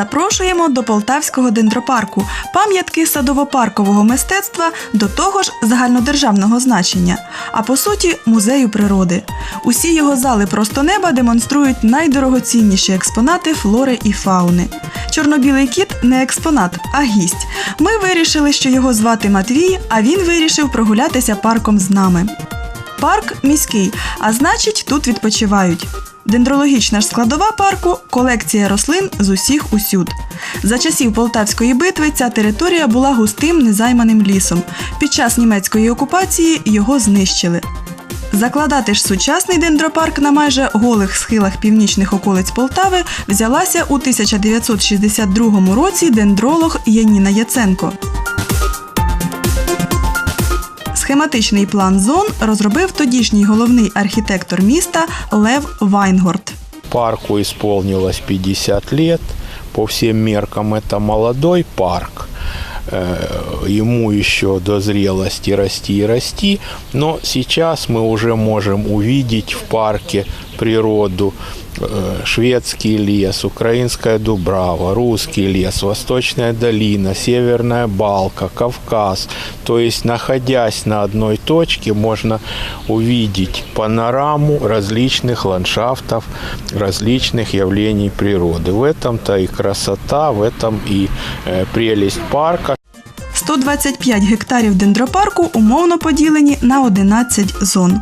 Запрошуємо до Полтавського дендропарку, пам'ятки садово-паркового мистецтва, до того ж загальнодержавного значення, а по суті музею природи. Усі його зали просто неба демонструють найдорогоцінніші експонати флори і фауни. Чорнобілий кіт не експонат, а гість. Ми вирішили, що його звати Матвій, а він вирішив прогулятися парком з нами. Парк міський, а значить, тут відпочивають. Дендрологічна ж складова парку колекція рослин з усіх усюд. За часів Полтавської битви ця територія була густим незайманим лісом. Під час німецької окупації його знищили. Закладати ж сучасний дендропарк на майже голих схилах північних околиць Полтави взялася у 1962 році дендролог Яніна Яценко. Схематичний план зон розробив тодішній головний архітектор міста Лев Вайнгорд. Парку исполнилось 50 лет. По всем меркам это молодой парк. Э, Ему еще до зрелости расти и расти. Но сейчас мы уже можем увидеть в парке природу э, шведский лес, украинская дубрава, русский лес, восточная долина, северная балка, Кавказ. То есть, находясь на одной точке, можно увидеть панораму различных ландшафтов, различных явлений природы. В этом-то и красота, в этом и э, прелесть парка. 125 гектарів дендропарку умовно поділені на 11 зон.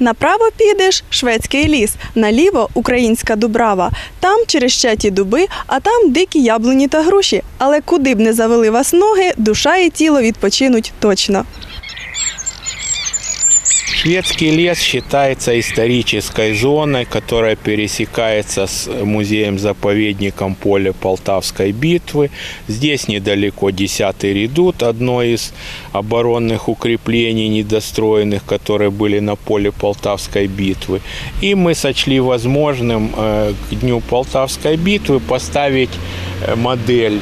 Направо підеш шведський ліс, наліво українська дубрава. Там черещаті дуби, а там дикі яблуні та груші. Але куди б не завели вас ноги, душа і тіло відпочинуть точно. Шведский лес считается исторической зоной, которая пересекается с музеем-заповедником поле Полтавской битвы. Здесь недалеко 10-й редут, одно из оборонных укреплений недостроенных, которые были на поле Полтавской битвы. И мы сочли возможным э, к дню Полтавской битвы поставить э, модель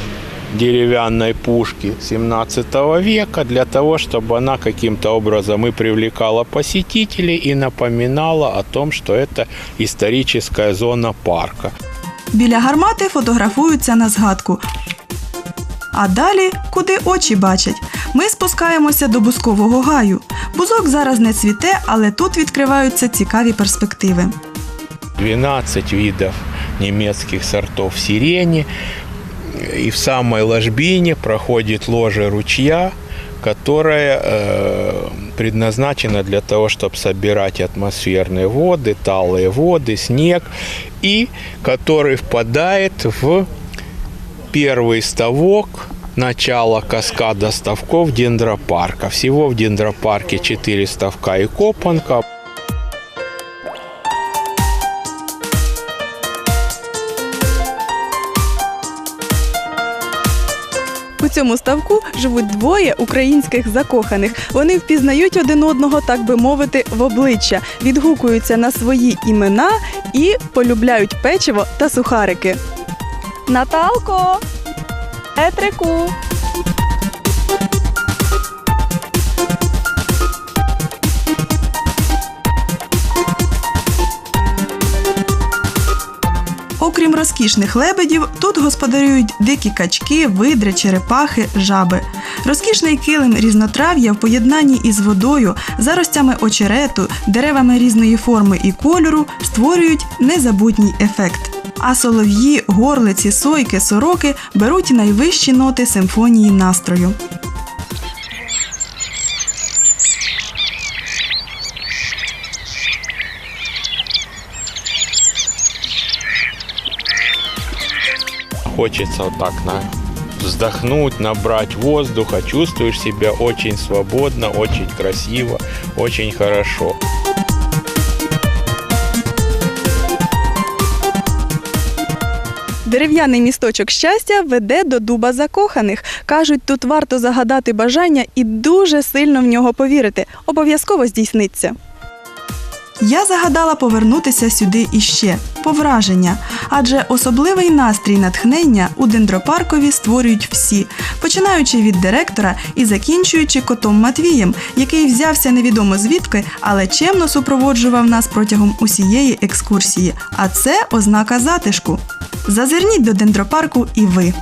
деревянной пушки 17 века для того, чтобы она каким-то образом и привлекала посетителей и напоминала о том, что это историческая зона парка. Біля гармати фотографуються на згадку. А далі куди очі бачать. Ми спускаємося до бузкового гаю. Бузок зараз не цвіте, але тут відкриваються цікаві перспективи. 12 видов немецких сортов сирени. И в самой ложбине проходит ложе ручья, которая э, предназначена для того, чтобы собирать атмосферные воды, талые воды, снег, и который впадает в первый ставок начала каскада ставков дендропарка. Всего в дендропарке 4 ставка и копанка. Цьому ставку живуть двоє українських закоханих. Вони впізнають один одного, так би мовити, в обличчя, відгукуються на свої імена і полюбляють печиво та сухарики. Наталко! Етрику! Окрім розкішних лебедів, тут господарюють дикі качки, видри, черепахи, жаби. Розкішний килим різнотрав'я в поєднанні із водою, заростями очерету, деревами різної форми і кольору створюють незабутній ефект. А солов'ї, горлиці, сойки, сороки беруть найвищі ноти симфонії настрою. Хочется вот так на вздохнуть, набрать воздуха, чувствуешь себя очень свободно, очень красиво, очень хорошо. Дерев'яний місточок щастя веде до дуба закоханих. Кажуть, тут варто загадати бажання і дуже сильно в нього повірити. Обов'язково здійсниться. Я загадала повернутися сюди іще по враження, адже особливий настрій натхнення у дендропаркові створюють всі, починаючи від директора і закінчуючи котом Матвієм, який взявся невідомо звідки, але чемно супроводжував нас протягом усієї екскурсії. А це ознака затишку. Зазирніть до дендропарку і ви.